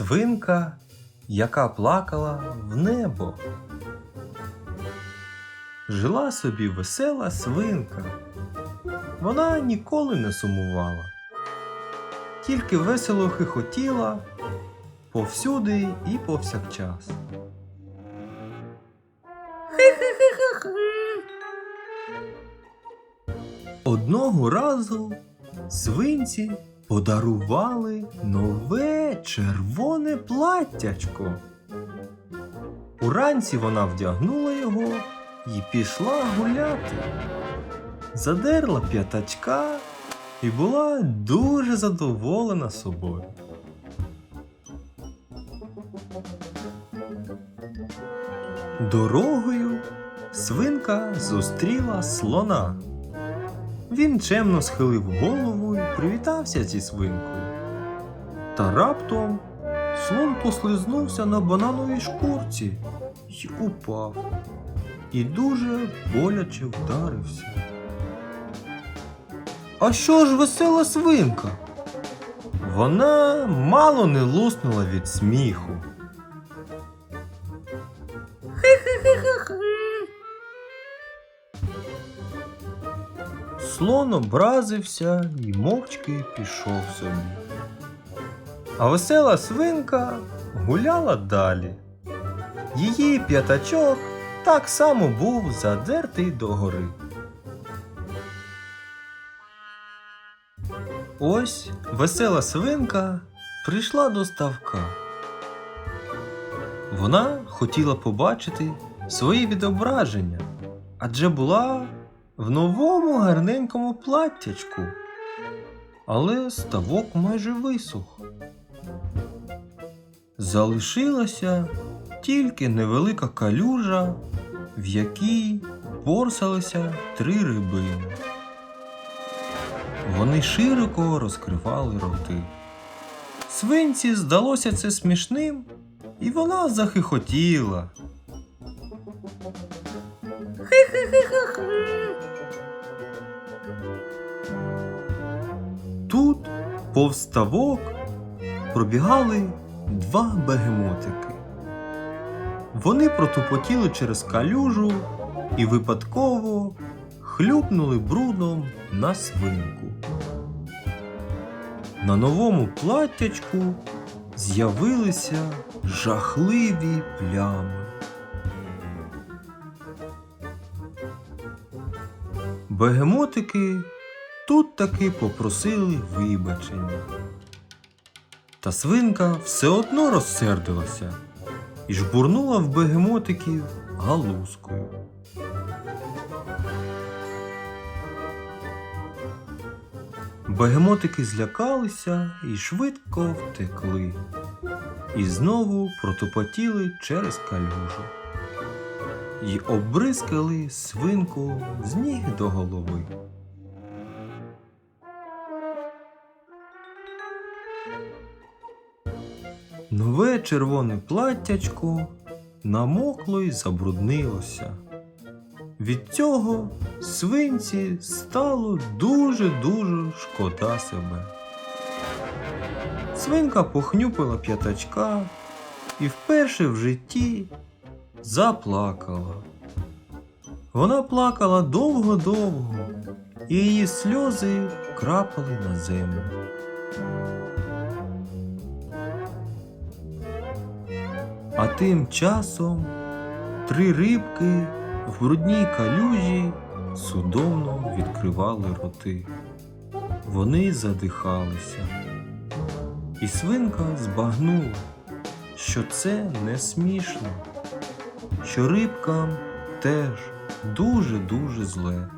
Свинка, яка плакала в небо. Жила собі весела свинка. Вона ніколи не сумувала, тільки весело хихотіла повсюди і повсякчас. Одного разу свинці подарували нове червоне платтячко. Уранці вона вдягнула його і пішла гуляти. Задерла п'ятачка і була дуже задоволена собою. Дорогою свинка зустріла слона. Він чемно схилив голову і привітався зі свинкою. Та раптом слон послизнувся на банановій шкурці й упав, і дуже боляче вдарився. А що ж весела свинка? Вона мало не луснула від сміху. Слон образився і мовчки пішов собі. А весела свинка гуляла далі. Її п'ятачок так само був задертий догори. Ось весела свинка прийшла до ставка. Вона хотіла побачити свої відображення, адже була в новому гарненькому платтячку. Але ставок майже висох. Залишилася тільки невелика калюжа, в якій порсалися три рибини. Вони широко розкривали роти. Свинці здалося це смішним, і вона захихотіла. Тут повз ставок пробігали два бегемотики. Вони протупотіли через калюжу і випадково хлюпнули брудом на свинку. На новому платтячку з'явилися жахливі плями. Бегемотики тут таки попросили вибачення. Та свинка все одно розсердилася і жбурнула в бегемотиків галузкою. Бегемотики злякалися і швидко втекли, і знову протопотіли через калюжу і обризкали свинку з ніг до голови. Нове червоне платтячко намокло й забруднилося. Від цього свинці стало дуже-дуже шкода себе. Свинка похнюпила п'ятачка і вперше в житті заплакала. Вона плакала довго-довго, і її сльози крапали на землю. А тим часом три рибки в брудній калюжі судомно відкривали роти. Вони задихалися. І свинка збагнула, що це не смішно, що рибкам теж дуже-дуже зле.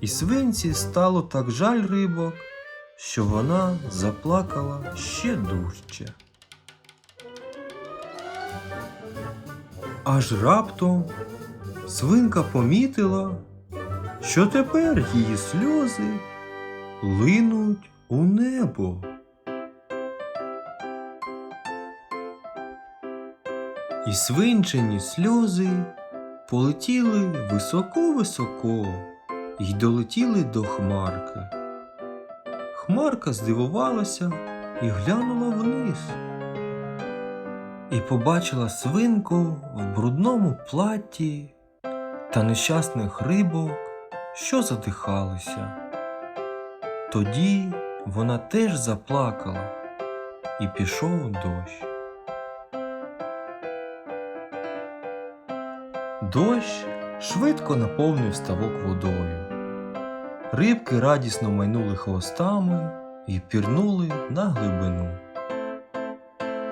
І свинці стало так жаль рибок, що вона заплакала ще дужче. Аж раптом свинка помітила, що тепер її сльози линуть у небо. І свинчені сльози полетіли високо-високо й долетіли до хмарки. Хмарка здивувалася і глянула вниз. І побачила свинку в брудному платті та нещасних рибок, що задихалися. Тоді вона теж заплакала і пішов дощ. Дощ швидко наповнив ставок водою. Рибки радісно майнули хвостами і пірнули на глибину.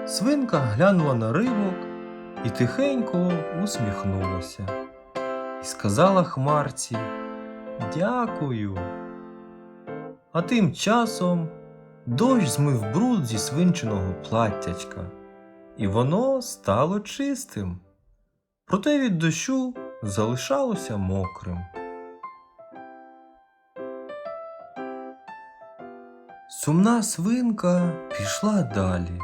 Свинка глянула на рибок і тихенько усміхнулася і сказала хмарці Дякую. А тим часом дощ змив бруд зі свинченого платтячка, і воно стало чистим. Проте від дощу залишалося мокрим. Сумна свинка пішла далі.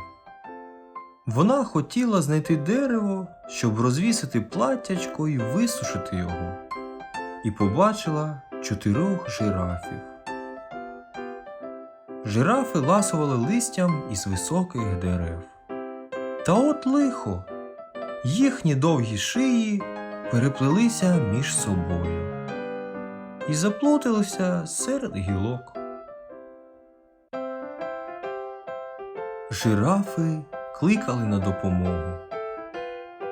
Вона хотіла знайти дерево, щоб розвісити платтячко і висушити його, і побачила чотирьох жирафів. Жирафи ласували листям із високих дерев. Та от лихо, їхні довгі шиї переплелися між собою і заплуталися серед гілок. Жирафи кликали на допомогу.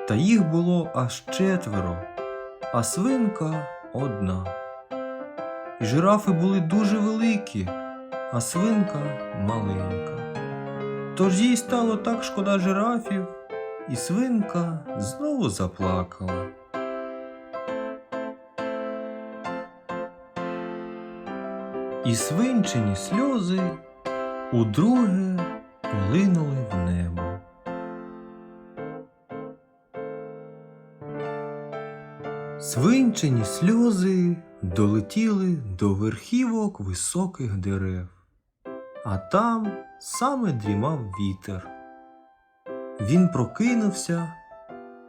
Та їх було аж четверо, а свинка одна. І жирафи були дуже великі, а свинка маленька. Тож їй стало так шкода жирафів, і свинка знову заплакала. І свинчені сльози удруге полинули в небо. Свинчені сльози долетіли до верхівок високих дерев, а там саме дрімав вітер. Він прокинувся,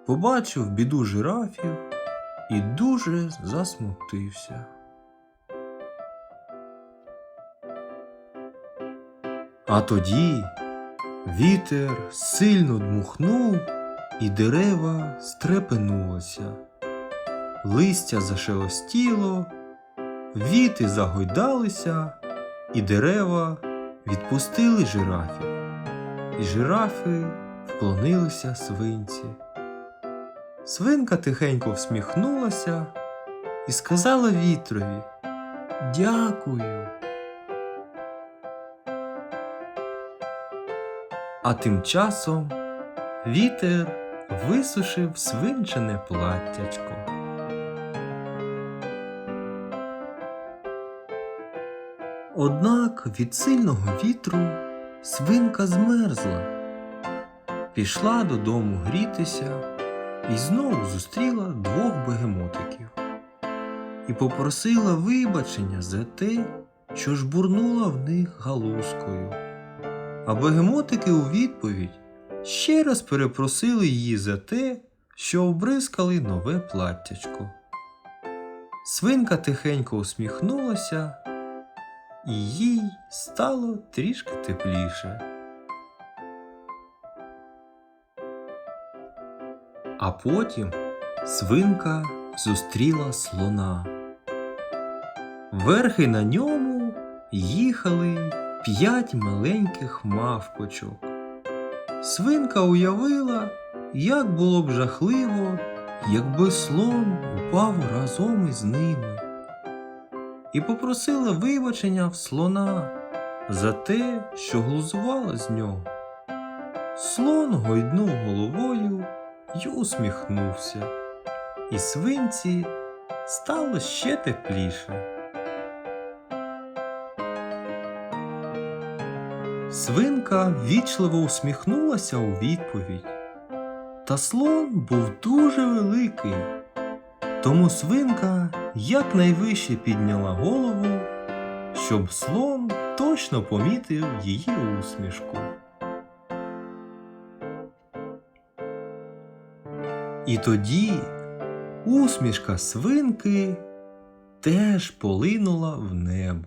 побачив біду жирафів і дуже засмутився. А тоді вітер сильно дмухнув, і дерева стрепенулося. Листя зашелестіло, віти загойдалися, і дерева відпустили жирафів, і жирафи вклонилися свинці. Свинка тихенько всміхнулася і сказала вітрові Дякую. А тим часом вітер висушив свинчене платтячко. Однак від сильного вітру свинка змерзла, пішла додому грітися і знову зустріла двох бегемотиків і попросила вибачення за те, що жбурнула в них галузкою. А бегемотики у відповідь ще раз перепросили її за те, що обризкали нове платтячко. Свинка тихенько усміхнулася, і їй стало трішки тепліше. А потім свинка зустріла слона. Верхи на ньому їхали п'ять маленьких мавпочок. Свинка уявила, як було б жахливо, якби слон упав разом із ними, і попросила вибачення в слона за те, що глузувала з нього. Слон гойднув головою й усміхнувся, і свинці стало ще тепліше. Свинка ввічливо усміхнулася у відповідь. Та слон був дуже великий, тому свинка якнайвище підняла голову, щоб слон точно помітив її усмішку. І тоді усмішка свинки теж полинула в небо.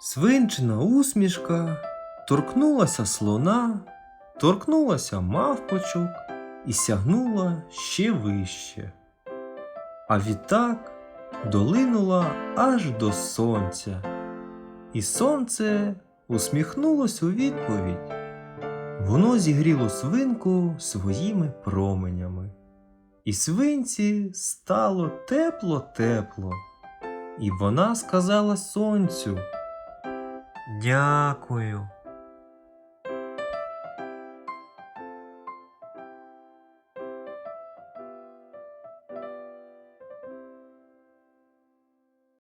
Свинчина усмішка торкнулася слона, торкнулася мавпочок і сягнула ще вище. А відтак долинула аж до сонця. І сонце усміхнулось у відповідь. Воно зігріло свинку своїми променями. І свинці стало тепло-тепло. І вона сказала сонцю. Дякую.